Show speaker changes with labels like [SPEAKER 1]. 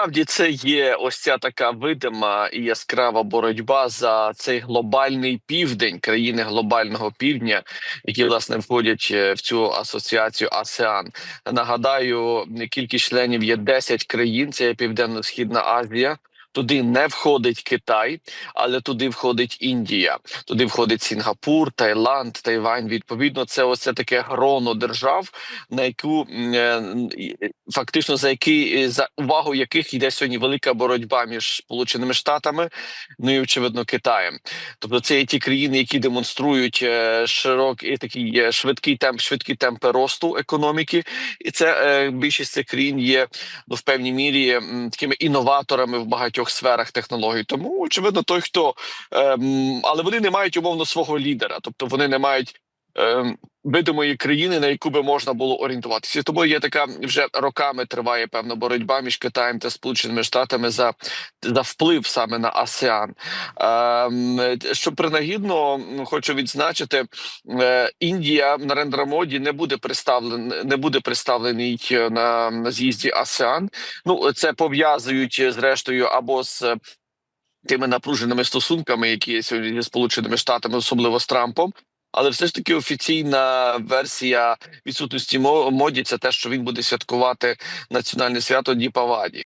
[SPEAKER 1] Насправді це є ось ця така видима і яскрава боротьба за цей глобальний південь країни глобального півдня, які власне входять е, в цю асоціацію АСЕАН. Нагадаю, кількість членів є 10 країн. Це Південно-Східна Азія. Туди не входить Китай, але туди входить Індія, туди входить Сінгапур, Таїланд, Тайвань. Відповідно, це ось таке гроно держав, на яку е, фактично за е, за увагу яких йде сьогодні велика боротьба між Сполученими Штатами, ну і очевидно Китаєм. Тобто, це є ті країни, які демонструють е, широкий такий е, швидкий темп, швидкі темпи росту економіки, і це більшість цих країн є ну, в певній мірі такими інноваторами в багатьох сферах технологій. Тому очевидно, той, хто ем, але вони не мають умовно свого лідера, тобто вони не мають. Ем, Видимої країни, на яку би можна було орієнтуватися, тому є така вже роками триває певна боротьба між Китаєм та Сполученими Штатами за, за вплив саме на АСЕАН. Ем, що принагідно хочу відзначити, е, Індія Нарендра Моді не буде представлен, не буде представлений е, на, на з'їзді АСЕАН. Ну це пов'язують е, зрештою або з тими напруженими стосунками, які є сьогодні зі сполученими штатами, особливо з Трампом. Але все ж таки офіційна версія відсутності мо- моді це те, що він буде святкувати національне свято Діпаваді.